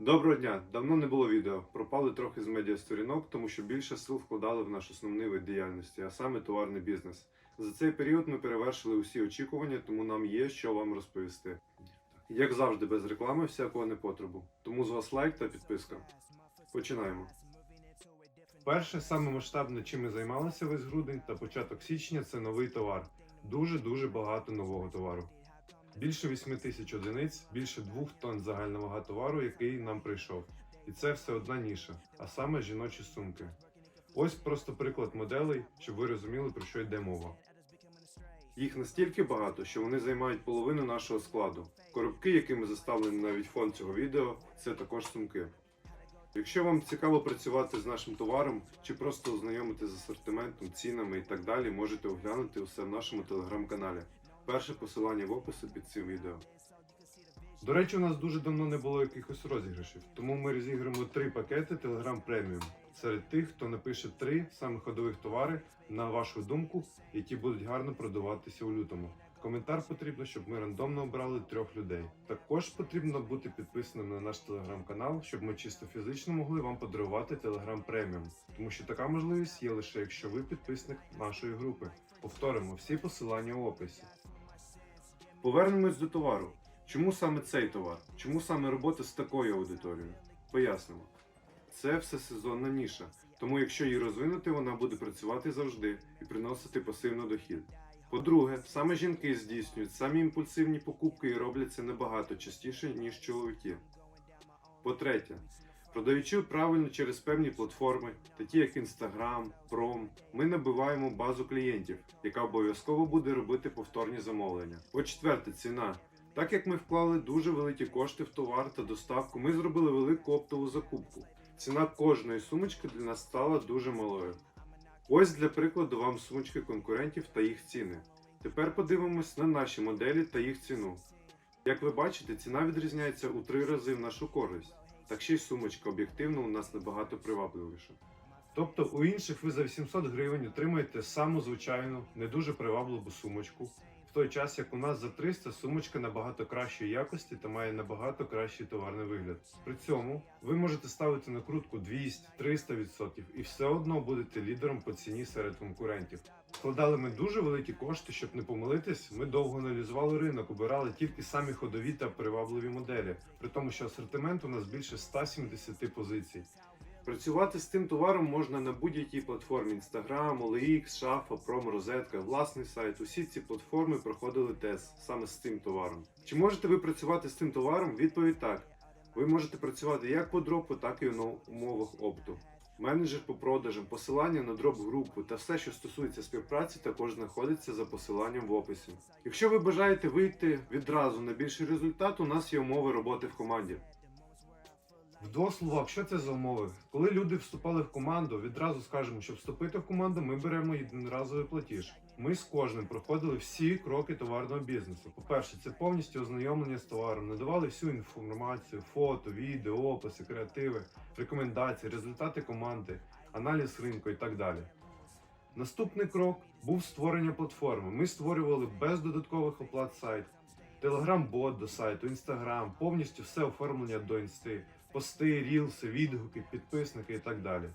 Доброго дня! Давно не було відео. Пропали трохи з медіасторінок, тому що більше сил вкладали в наш основний вид діяльності, а саме товарний бізнес. За цей період ми перевершили усі очікування, тому нам є що вам розповісти. Як завжди, без реклами всякого непотребу. Тому з вас лайк та підписка. Починаємо. Перше, саме масштабне, чим ми займалися весь грудень та початок січня, це новий товар. Дуже дуже багато нового товару. Більше 8 тисяч одиниць, більше 2 тонн загальна вага товару, який нам прийшов. І це все одна ніша, а саме жіночі сумки. Ось просто приклад моделей, щоб ви розуміли, про що йде мова. Їх настільки багато, що вони займають половину нашого складу. Коробки, якими заставлений навіть фон цього відео, це також сумки. Якщо вам цікаво працювати з нашим товаром чи просто ознайомити з асортиментом, цінами і так далі, можете оглянути усе в нашому телеграм-каналі. Перше посилання в описі під цим відео. До речі, у нас дуже давно не було якихось розіграшів, тому ми розіграємо три пакети Telegram Premium серед тих, хто напише три саме ходових товари, на вашу думку, які будуть гарно продаватися у лютому. Коментар потрібно, щоб ми рандомно обрали трьох людей. Також потрібно бути підписаним на наш телеграм-канал, щоб ми чисто фізично могли вам подарувати Telegram Premium, тому що така можливість є лише якщо ви підписник нашої групи. Повторимо всі посилання у описі. Повернемось до товару. Чому саме цей товар? Чому саме робота з такою аудиторією? Пояснимо. Це все сезонна ніша, тому якщо її розвинути, вона буде працювати завжди і приносити пасивний дохід. По-друге, саме жінки здійснюють самі імпульсивні покупки і роблять це набагато частіше, ніж чоловіки. По-третє, продаючи правильно через певні платформи, такі як Instagram, Prom, ми набиваємо базу клієнтів, яка обов'язково буде робити повторні замовлення. По-четверте, ціна. Так як ми вклали дуже великі кошти в товар та доставку, ми зробили велику оптову закупку. Ціна кожної сумочки для нас стала дуже малою. Ось для прикладу вам сумочки конкурентів та їх ціни. Тепер подивимось на наші моделі та їх ціну. Як ви бачите, ціна відрізняється у три рази в нашу користь. Так ще й сумочка об'єктивно у нас набагато привабливіша. Тобто у інших ви за 800 гривень отримаєте саму звичайну, не дуже привабливу сумочку, в той час як у нас за 300 сумочка набагато кращої якості та має набагато кращий товарний вигляд. При цьому ви можете ставити накрутку 200-300% і все одно будете лідером по ціні серед конкурентів. Вкладали ми дуже великі кошти, щоб не помилитись. Ми довго аналізували ринок, обирали тільки самі ходові та привабливі моделі, при тому, що асортимент у нас більше 170 позицій. Працювати з тим товаром можна на будь-якій платформі Instagram, OLX, Шафа, Пром, Розетка, власний сайт. Усі ці платформи проходили тест саме з цим товаром. Чи можете ви працювати з цим товаром? Відповідь так. Ви можете працювати як по дропу, так і на умовах опту. Менеджер по продажам, посилання на дроп групу та все, що стосується співпраці, також знаходиться за посиланням в описі. Якщо ви бажаєте вийти відразу на більший результат, у нас є умови роботи в команді. В двох словах, що це за умови? Коли люди вступали в команду, відразу скажемо, щоб вступити в команду, ми беремо єдиноразовий платіж. Ми з кожним проходили всі кроки товарного бізнесу. По-перше, це повністю ознайомлення з товаром, надавали всю інформацію, фото, відео, описи, креативи, рекомендації, результати команди, аналіз ринку і так далі. Наступний крок був створення платформи. Ми створювали без додаткових оплат сайт, телеграм-бот до сайту, інстаграм, повністю все оформлення до інсти, пости, рілси, відгуки, підписники і так далі.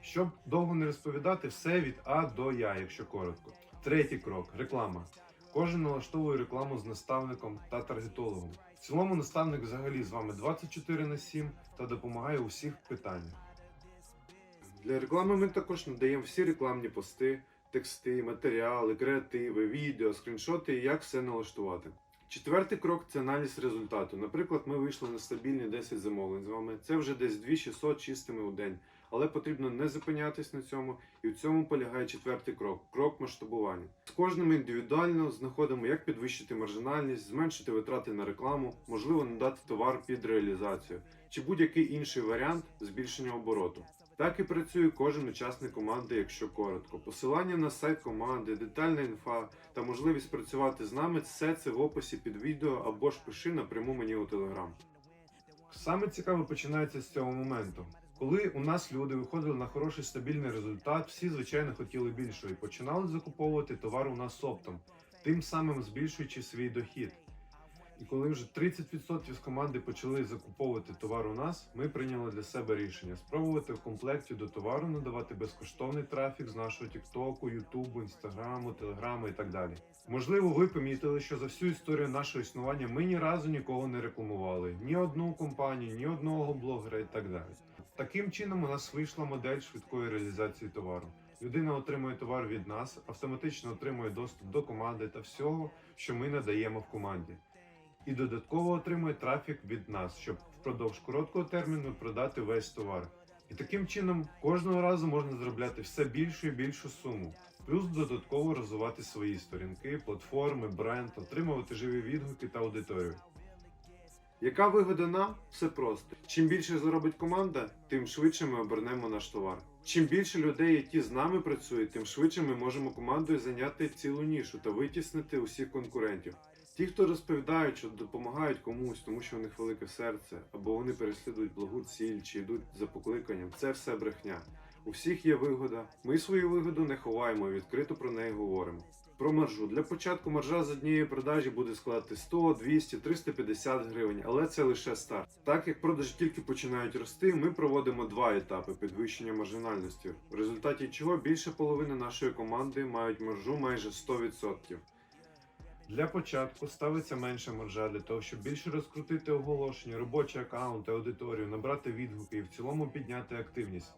Щоб довго не розповідати, все від А до Я, якщо коротко. Третій крок реклама. Кожен налаштовує рекламу з наставником та таргетологом. В цілому наставник взагалі з вами 24 на 7 та допомагає у всіх питаннях. Для реклами ми також надаємо всі рекламні пости, тексти, матеріали, креативи, відео, скріншоти і як все налаштувати. Четвертий крок це аналіз результату. Наприклад, ми вийшли на стабільні 10 замовлень з вами. Це вже десь 2600 чистими у день. Але потрібно не зупинятись на цьому, і в цьому полягає четвертий крок крок масштабування. З кожним індивідуально знаходимо, як підвищити маржинальність, зменшити витрати на рекламу, можливо, надати товар під реалізацію чи будь-який інший варіант збільшення обороту. Так і працює кожен учасник команди, якщо коротко. Посилання на сайт команди, детальна інфа та можливість працювати з нами все це в описі під відео або ж пиши напряму мені у телеграм. Саме цікаве починається з цього моменту. Коли у нас люди виходили на хороший стабільний результат, всі звичайно хотіли більшого і починали закуповувати товар у нас оптом, тим самим збільшуючи свій дохід. І коли вже 30% з команди почали закуповувати товар у нас, ми прийняли для себе рішення спробувати в комплекті до товару надавати безкоштовний трафік з нашого Тіктоку, Ютубу, Інстаграму, Телеграму і так далі. Можливо, ви помітили, що за всю історію нашого існування ми ні разу нікого не рекламували, ні одну компанію, ні одного блогера і так далі. Таким чином у нас вийшла модель швидкої реалізації товару. Людина отримує товар від нас, автоматично отримує доступ до команди та всього, що ми надаємо в команді. І додатково отримує трафік від нас, щоб впродовж короткого терміну продати весь товар. І таким чином кожного разу можна заробляти все більшу і більшу суму, плюс додатково розвивати свої сторінки, платформи, бренд, отримувати живі відгуки та аудиторію. Яка вигода нам? Все просто. Чим більше заробить команда, тим швидше ми обернемо наш товар. Чим більше людей, які з нами працюють, тим швидше ми можемо командою зайняти цілу нішу та витіснити усіх конкурентів. Ті, хто розповідають, що допомагають комусь, тому що у них велике серце, або вони переслідують благу ціль чи йдуть за покликанням, це все брехня. У всіх є вигода. Ми свою вигоду не ховаємо, відкрито про неї говоримо. Про маржу. Для початку маржа з однієї продажі буде складати 100, 200, 350 гривень, але це лише старт. Так як продажі тільки починають рости, ми проводимо два етапи підвищення маржинальності, в результаті чого більше половини нашої команди мають маржу майже 100%. Для початку ставиться менша маржа для того, щоб більше розкрутити оголошення, робочі аккаунти, аудиторію, набрати відгуки і в цілому підняти активність.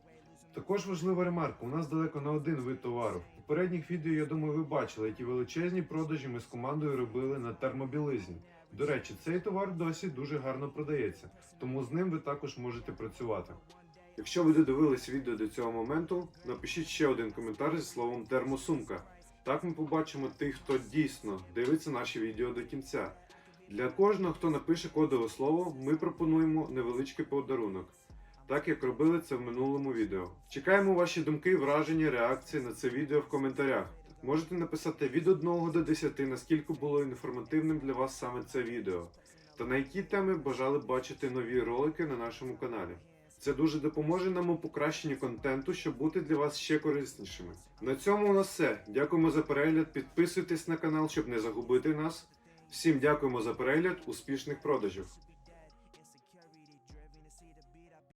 Також важлива ремарка: у нас далеко не один вид товару. В попередніх відео, я думаю, ви бачили, які величезні продажі ми з командою робили на термобілизні. До речі, цей товар досі дуже гарно продається, тому з ним ви також можете працювати. Якщо ви додивились відео до цього моменту, напишіть ще один коментар зі словом термосумка. Так ми побачимо тих, хто дійсно дивиться наші відео до кінця. Для кожного, хто напише кодове слово, ми пропонуємо невеличкий подарунок, так як робили це в минулому відео. Чекаємо ваші думки, враження, реакції на це відео в коментарях. Можете написати від 1 до 10, наскільки було інформативним для вас саме це відео, та на які теми бажали бачити нові ролики на нашому каналі. Це дуже допоможе нам у покращенні контенту, щоб бути для вас ще кориснішими. На цьому у нас все. Дякуємо за перегляд. Підписуйтесь на канал, щоб не загубити нас. Всім дякуємо за перегляд, успішних продажів!